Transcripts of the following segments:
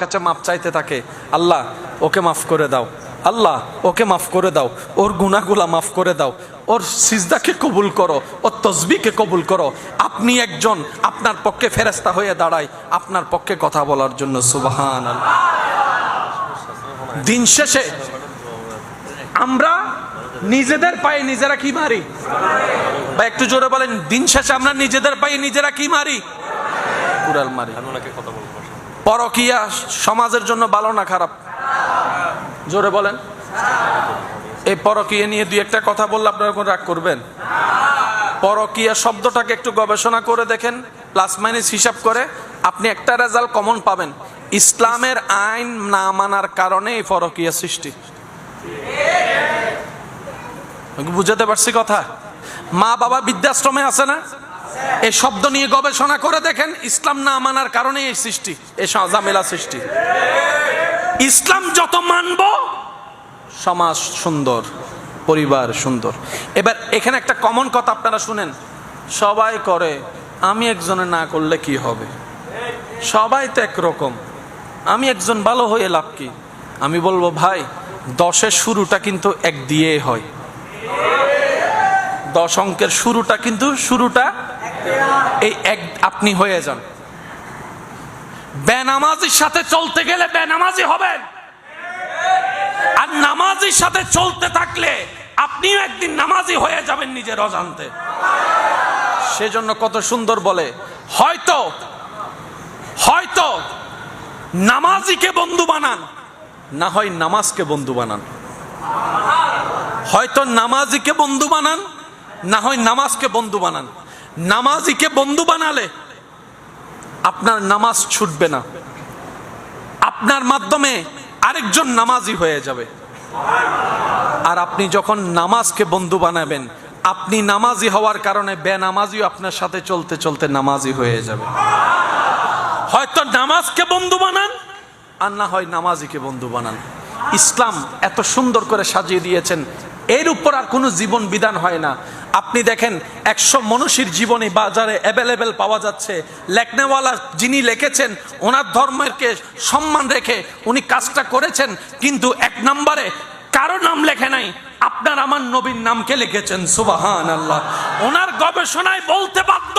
কাছে মাফ চাইতে থাকে, আল্লাহ, ওকে মাফ করে দাও। আল্লাহ, ওকে মাফ করে দাও। ওর গুনাগুলা মাফ করে দাও। ওর সিজদাকে কবুল করো। ওর তসবিকে কবুল করো। আপনি একজন, আপনার পক্ষে ফেরেস্তা হয়ে দাঁড়ায়, আপনার পক্ষে কথা বলার জন্য সুবাহান। দিন শেষে আমরা নিজেদের পায়ে নিজেরা কি মারি? বা একটু জোরে বলেন, দিন শেষে আমরা নিজেদের পায়ে নিজেরা কি মারি? কুড়াল মারি। পরকিয়া সমাজের জন্য ভালো না খারাপ? জোরে বলেন। এই পরকিয়া নিয়ে দুই একটা কথা বললে আপনারা রাগ করবেন? পরকিয়া শব্দটাকে একটু গবেষণা করে দেখেন প্লাস মাইনাস হিসাব করে, আপনি একটা রেজাল্ট কমন পাবেন। ইসলামের আইন না মানার কারণে এই পরকিয়া সৃষ্টি। বুঝাতে পারছি কথা? মা বাবা বৃদ্ধাশ্রমে আছে না? এই শব্দ নিয়ে গবেষণা করে দেখেন, ইসলাম না মানার কারণে এই সৃষ্টি এই ঝামেলা সৃষ্টি। ইসলাম যত মানব, সমাজ সুন্দর, পরিবার সুন্দর। এবার এখানে একটা কমন কথা আপনারা শুনেন, সবাই করে, আমি একজনে না করলে কি হবে? সবাই তো একরকম, আমি একজন ভালো হয়ে লাভ কি? আমি বলব, ভাই, দশের শুরুটা কিন্তু এক দিয়ে হয়। দশ অঙ্কের শুরুটা কিন্তু শুরুটা এই এক আপনি হয়ে যান। বেনামাজির সাথে চলতে গেলে বেনামাজি হবেন। আর নামাজির সাথে চলতে থাকলে আপনিও একদিন নামাজি হয়ে যাবেন নিজের অজান্তে। সেজন্য কত সুন্দর বলে, হয়তো হয়তো নামাজিকে বন্ধু বানান, না হয় নামাজকে বন্ধু বানান। হয়তো নামাজিকে বন্ধু বানান, না হয় নামাজকে বন্ধু বানান। নামাজিকে বন্ধু বানালে আপনার নামাজ ছুটবে না। আপনার মাধ্যমে আরেকজন নামাজি হয়ে যাবে। আর আপনি যখন নামাজকে বন্ধু বানাবেন, আপনি নামাজি হওয়ার কারণে বে বেনামাজিও আপনার সাথে চলতে চলতে নামাজি হয়ে যাবে। হয়তো নামাজকে বন্ধু বানান, আর না হয় নামাজিকে বন্ধু বানান। ইসলাম এত সুন্দর করে সাজিয়ে দিয়েছেন, এর উপর আর কোনো জীবন বিধান হয় না। আপনি দেখেন একশো মনুষীর জীবনে বাজারে অ্যাভেলেবেল পাওয়া যাচ্ছে। লেখনেওয়ালা যিনি লেখেছেন, ওনার ধর্মেরকে সম্মান রেখে উনি কাজটা করেছেন, কিন্তু এক নম্বরে কারও নাম লেখে নাই। আপনার আমার নবীর নামকে লিখেছেন সুবাহান আল্লাহ ওনার গবেষণায় বলতে বাধ্য,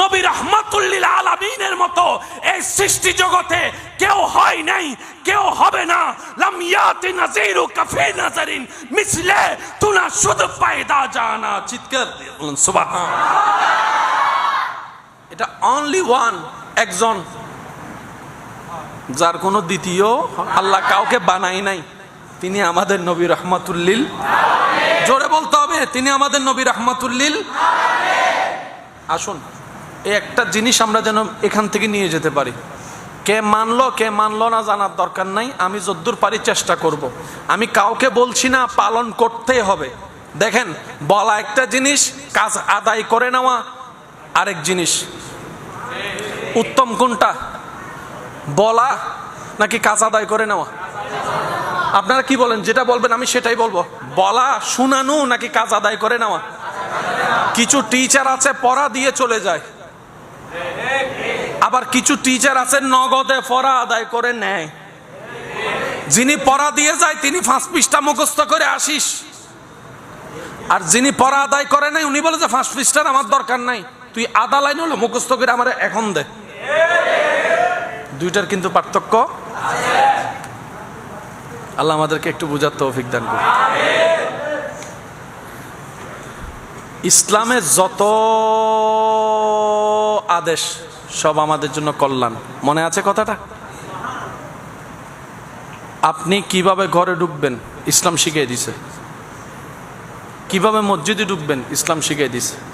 নবী রহমাতুল্লিল আলামিনের মতো এই সৃষ্টি জগতে কেউ হয় নাই, কেউ হবে না। লাম ইয়াতি নাজিরু কাফি নাজারিন মিসলে তুনা শুধু পায়দা জানা। চিৎকার দিয়ে বলুন সুবহান এটা অনলি ওয়ান একজন। যার কোনো দ্বিতীয় আল্লাহ কাউকে বানাই নাই। তিনি আমাদের নবী রহমাতুল্লিল। জোরে বলতে হবে, তিনি আমাদের নবী রহমাতুল্লিল। আসুন, এই একটা জিনিস আমরা যেন এখান থেকে নিয়ে যেতে পারি। কে মানলো কে মানলো না জানার দরকার নাই, আমি যদ্দূর পারি চেষ্টা করব। আমি কাউকে বলছি না, পালন করতেই হবে। দেখেন, বলা একটা জিনিস, কাজ আদায় করে নেওয়া আরেক জিনিস। উত্তম কোনটা? বলা নাকি কাজ আদায় করে নেওয়া? আপনারা কি বলেন? যেটা বলবেন আমি সেটাই বলব। বলা শুনানো নাকি কাজ আদায় করে নেওয়া? কিছু টিচার আছে, পড়া দিয়ে চলে যায়। আবার কিছু টিচার আছে, নগদে পড়া আদায় করে নেয়। যিনি পড়া দিয়ে যায়, তিনি ফাঁস পৃষ্ঠা মুখস্থ করে আসিস। আর যিনি পড়া আদায় করে নাই উনি বলে যে ফাঁস পৃষ্ঠার আমার দরকার নাই। তুই আদা লাইন হলো, মুখস্থ করে আমার এখন দে। দুইটার কিন্তু পার্থক্য আল্লাহ আমাদেরকে একটু বোঝার তৌফিক দান করুন। ইসলামের যত আদেশ, সব আমাদের জন্য কল্যাণ। মনে আছে কথাটা? আপনি কীভাবে ঘরে ঢুকবেন? ইসলাম শিখিয়ে দিছে। কীভাবে মসজিদে ঢুকবেন? ইসলাম শিখিয়ে দিছে।